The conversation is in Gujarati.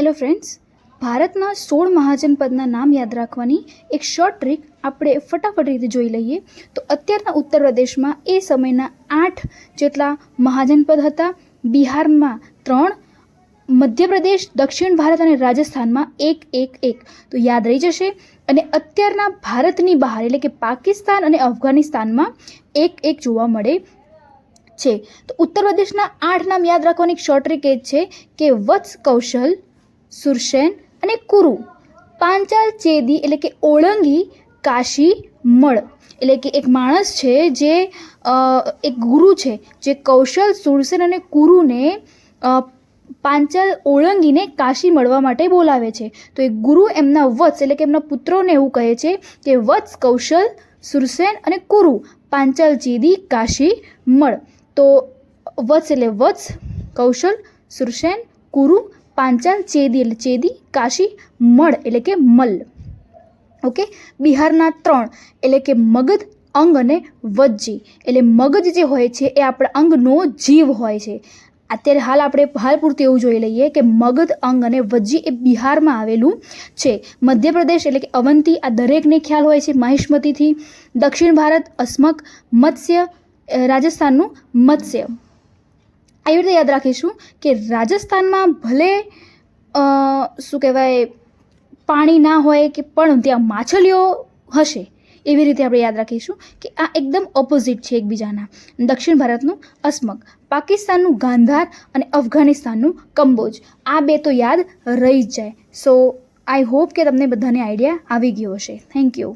હેલો ફ્રેન્ડ્સ ભારતના સોળ મહાજનપદના નામ યાદ રાખવાની એક શોર્ટ ટ્રીક આપણે ફટાફટ રીતે જોઈ લઈએ. તો અત્યારના ઉત્તર પ્રદેશમાં એ સમયના આઠ જેટલા મહાજનપદ હતા. બિહારમાં ત્રણ, મધ્યપ્રદેશ, દક્ષિણ ભારત અને રાજસ્થાનમાં એક એક એક. તો યાદ રહી જશે. અને અત્યારના ભારતની બહાર, એટલે કે પાકિસ્તાન અને અફઘાનિસ્તાનમાં એક એક જોવા મળે છે. તો ઉત્તર પ્રદેશના આઠ નામ યાદ રાખવાની એક શોર્ટ ટ્રીક એ છે કે વત્સ કૌશલ સુરસેન અને કુરુ. પાંચાલ ચેદી એટલે કે ઓળંગી કાશી મળ એટલે કે એક માણસ છે જે એક ગુરુ છે જે કૌશલ, સુરસેન અને કુરુને પાંચાલ ઓળંગીને કાશી મળવા માટે બોલાવે છે. તો એ ગુરુ એમના વત્સ એટલે કે એમના પુત્રોને એવું કહે છે કે વત્સ કૌશલ, સુરસેન અને કુરુ, પાંચાલ ચેદી, કાશી મળ. તો વત્સ એટલે વત્સ, કૌશલ, સુરસેન, કુરુ પાંચાલ, ચેદી એટલે ચેદી, કાશી, મળ એટલે કે મલ. ઓકે? બિહારના ત્રણ એટલે કે મગધ, અંગ અને વજ્જી. એટલે મગજ જે હોય છે એ આપણા અંગનો જીવ હોય છે. અત્યારે હાલ આપણે હાલ પૂરતું એવું જોઈ લઈએ કે મગધ, અંગ અને વજ્જી એ બિહારમાં આવેલું છે. મધ્યપ્રદેશ એટલે કે અવંતી આ દરેકને ખ્યાલ હોય છે મહિષ્મતીથી. દક્ષિણ ભારત, અસ્મક, મત્સ્ય રાજસ્થાનનું મત્સ્ય. આવી રીતે યાદ રાખીશું કે રાજસ્થાનમાં ભલે શું કહેવાય, પાણી ના હોય કે પણ ત્યાં માછલીઓ હશે, એવી રીતે આપણે યાદ રાખીશું કે આ એકદમ ઓપોઝિટ છે એકબીજાના. દક્ષિણ ભારતનું અસ્મક, પાકિસ્તાનનું ગાંધાર અને અફઘાનિસ્તાનનું કંબોજ. આ બે તો યાદ રહી જ જાય. સો આઈ હોપ કે તમને બધાને આઈડિયા આવી ગયો હશે. Thank you